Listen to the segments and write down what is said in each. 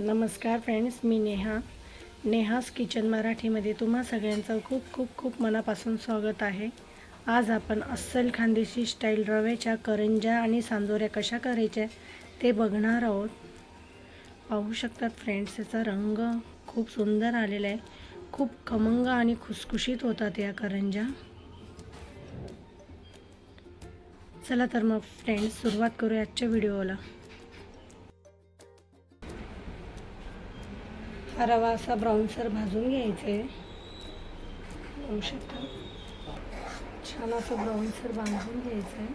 नमस्कार फ्रेंड्स मी नेहा. नेहास किचन मराठीमध्ये तुम्हा सगळ्यांचं खूप खूप खूप मनापासून स्वागत आहे. आज आपण अस्सल खानदेशी स्टाईल रव्याच्या करंज्या आणि सांजोऱ्या कशा करायच्या ते बघणार आहोत. पाहू शकतात फ्रेंड्स याचा रंग खूप सुंदर आलेला आहे. खूप खमंग आणि खुसखुशीत होतात या करंज्या. चला तर मग फ्रेंड्स सुरुवात करूया आजच्या व्हिडिओला. हा रवा असा ब्राऊनसर भाजून घ्यायचा. आहे बघू शकता. छान असं ब्राऊनसर भाजून घ्यायचं आहे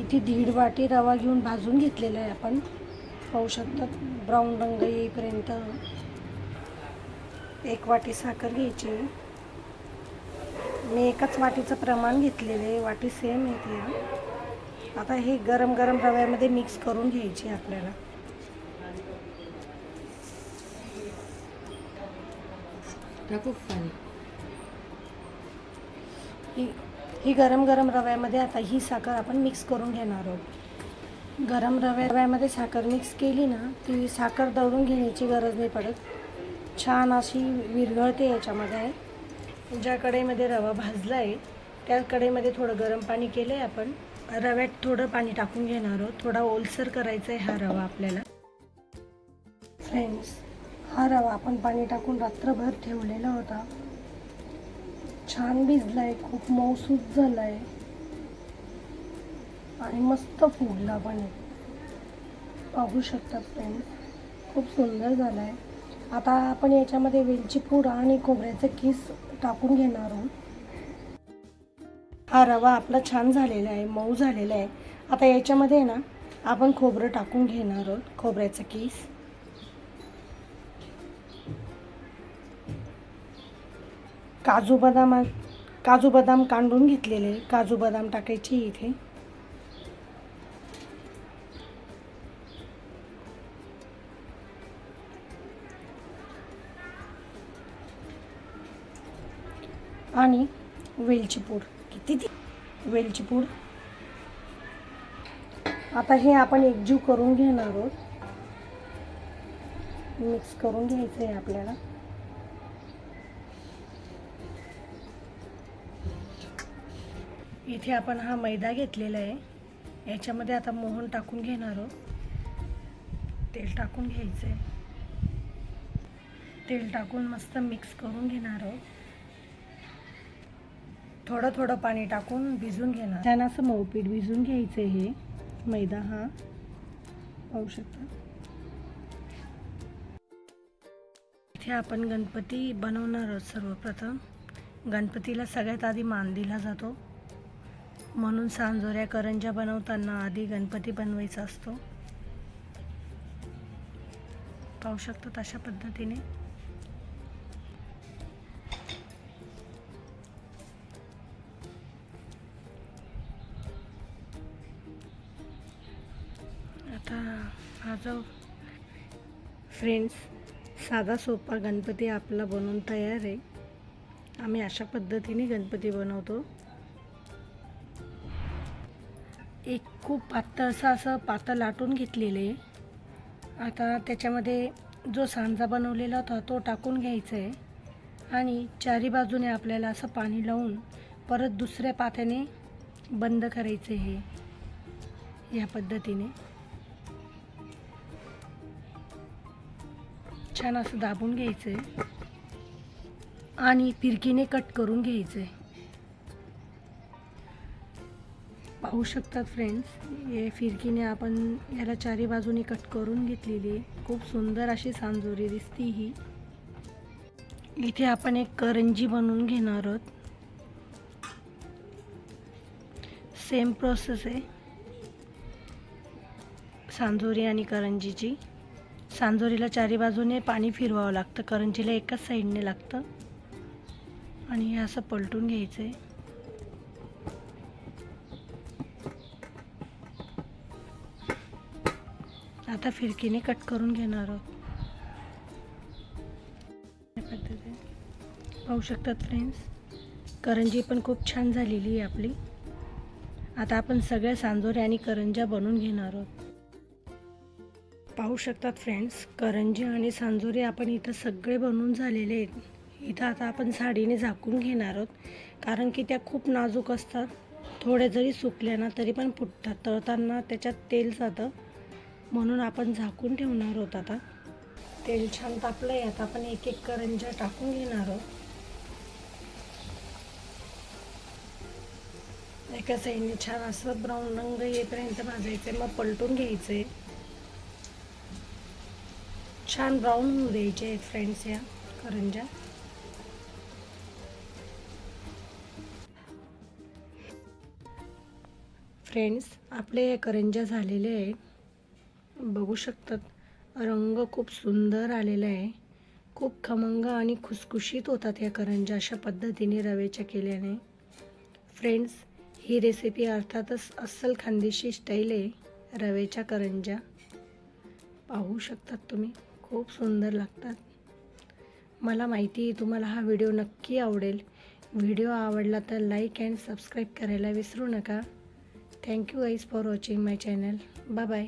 इथे दीड वाटी रवा घेऊन भाजून घेतलेला आहे आपण. पाहू शकता ब्राऊन रंग येईपर्यंत एक वाटी साखर घ्यायची. मी एकाच वाटीचं प्रमाण घेतलेलं आहे वाटी सेम आहे ती. आता हे गरम गरम रव्यामध्ये मिक्स करून घ्यायची आपल्याला. टाकू पाणी ही ही गरम गरम रव्यामध्ये आता ही साखर आपण मिक्स करून घेणार आहोत. गरम रव्या रव्यामध्ये साखर मिक्स केली ना ती साखर दळून घेण्याची गरज नाही पडत. छान अशी विरघळते याच्यामध्ये. ज्या कढईमध्ये रवा भाजला आहे त्या कढईमध्ये थोडं गरम पाणी केलं आहे आपण. रव्यात थोडं पाणी टाकून घेणार आहोत. थोडा ओलसर करायचा आहे हा रवा आपल्याला. फ्रेंड्स हा रवा आपण पाणी टाकून रात्रभर ठेवलेला होता. छान भिजलाय खूप मऊसूत झालाय. आणि मस्त फुगला पण. पाहू शकता फ्रेंड खूप सुंदर झालाय. आता आपण याच्यामध्ये वेलची पूड आणि खोबऱ्याचं किस टाकून घेणार आहोत. हा रवा आपला छान झालेला आहे मऊ झालेला आहे. आता याच्यामध्ये ना आपण खोबरं टाकून घेणार आहोत खोबऱ्याचं किस. काजू बदाम काजू बदाम कांडून घेतलेले. काजू बदाम टाकायचे इथे. आणि वेलची पूड. किती ती वेलची पूड. आता हे आपण एकजीव करून घेणार आहोत. मिक्स करून घ्यायचं आहे आपल्याला. इथे आपण हा मैदा घेतलेला आहे. याच्यामध्ये आता मोहन टाकून घेणार आहोत. तेल टाकून घ्यायचं आहे तेल टाकून मस्त मिक्स करून घेणार आहोत. थोडं थोडं पाणी टाकून भिजून घेणार. छान असं मऊपीठ भिजून घ्यायचं आहे हे. मैदा हा. पाहू शकता. इथे आपण गणपती बनवणार आहोत सर्वप्रथम. गणपतीला सगळ्यात आधी मान दिला जातो. म्हणून सांजोऱ्या करंज्या बनवताना आधी गणपती बनवायचा असतो. पाहू शकतो तशा पद्धतीने. आता हा जो फ्रेंड्स साधा सोपा गणपती आपला बनवून तयार आहे. आम्ही अशा पद्धतीने गणपती बनवतो. एक खूप पातळ असं असं पातळ लाटून आहे. आता त्याच्यामध्ये जो सांजा बनवलेला होता तो टाकून घ्यायचा आहे. आणि चारी बाजूने आपल्याला असं पाणी लावून परत दुसऱ्या पात्याने बंद करायचं हे या पद्धतीने. छान असं दाबून घ्यायचं आहे. आणि फिरकीने कट करून घ्यायचं आहे. पाहू शकतात फ्रेंड्स हे फिरकीने आपण याला चारी बाजूनी कट करून घेतलेली आहे. खूप सुंदर अशी सांजोरी दिसती ही. इथे आपण एक करंजी बनवून घेणार आहोत. सेम प्रोसेस आहे. सांजोरी आणि करंजीची. सांजोरीला चारी बाजूने पाणी फिरवावं लागतं. करंजीला एकाच साईडने लागतं. आणि हे असं पलटून घ्यायचं आहे आता फिरकीने कट करून घेणार आहोत. पद्धतीने. पाहू शकतात फ्रेंड्स करंजी पण खूप छान झालेली आहे आपली. आता आपण सगळ्या सांजोऱ्या आणि करंज्या बनवून घेणार आहोत. पाहू शकतात फ्रेंड्स करंजी आणि सांजोरी आपण इथं सगळे बनवून झालेले आहेत. इथं आता आपण साडीने झाकून घेणार आहोत. कारण की त्या खूप नाजूक असतात. थोड्या जरी सुकल्या ना तरी पण फुटतात. तळताना त्याच्यात तेल जातं. म्हणून आपण झाकून ठेवणार आहोत आता. तेल छान तापलं आहे आता आपण एक एक करंजा टाकून घेणार आहोत. एका साईडने छान असं ब्राऊन रंग येईपर्यंत भाजायचं आहे मग पलटून घ्यायचे छान ब्राऊन होऊ द्यायचे आहेत फ्रेंड्स या करंज्या फ्रेंड्स आपले या करंज्या झालेले आहेत. बघू शकतात. रंग खूप सुंदर आलेला आहे. खूप खमंग आणि खुसखुशीत होतात या करंज्या अशा पद्धतीने रवेच्या केल्याने. फ्रेंड्स ही रेसिपी अर्थातच अस्सल खानदेशी स्टाईल आहे रवेच्या करंज्या पाहू शकतात तुम्ही खूप सुंदर लागतात. मला माहिती आहे तुम्हाला हा व्हिडिओ नक्की आवडेल. व्हिडिओ आवडला तर लाईक अँड सबस्क्राईब करायला विसरू नका. Thank you guys for watching my channel bye bye